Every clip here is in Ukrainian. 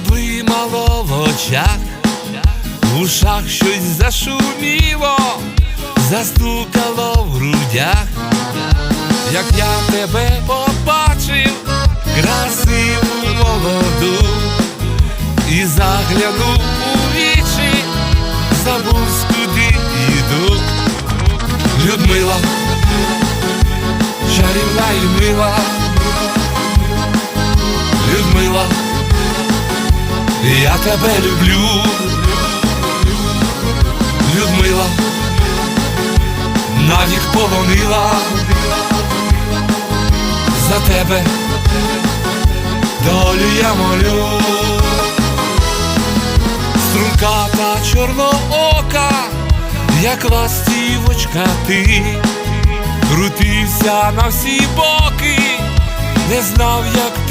Заблимало в очах, в ушах щось зашуміло, застукало в грудях, як я тебе побачив, красиву молоду, і заглянув у вічі, забув, куди йду. Людмила, чарівна і мила, Людмила, я тебе люблю, Людмила, навік полонила, за тебе долю я молю, струнка та чорноока, як ластівочка ти, крутився на всі боки, не знав, як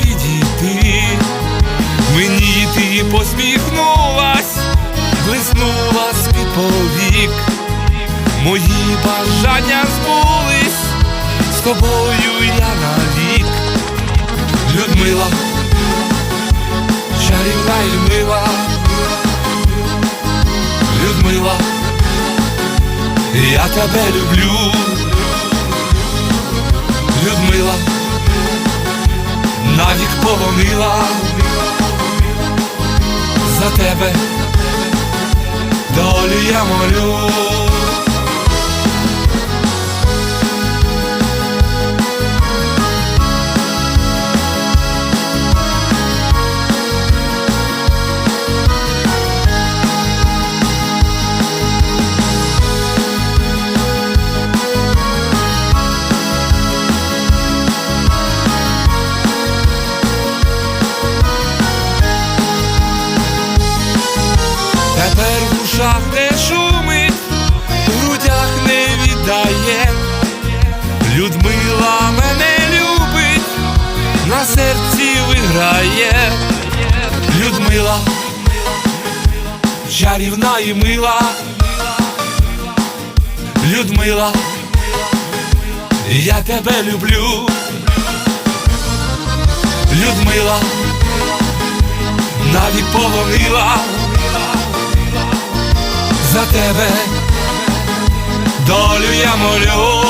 Мої бажання збулись, з тобою я навік. Людмила, чарівна і мила, Людмила, я тебе люблю, Людмила, навік полонила за тебе, долю я молю. Серці виграє. Людмила, чарівна і мила. Людмила, я тебе люблю. Людмила, навік полонила за тебе долю я молю.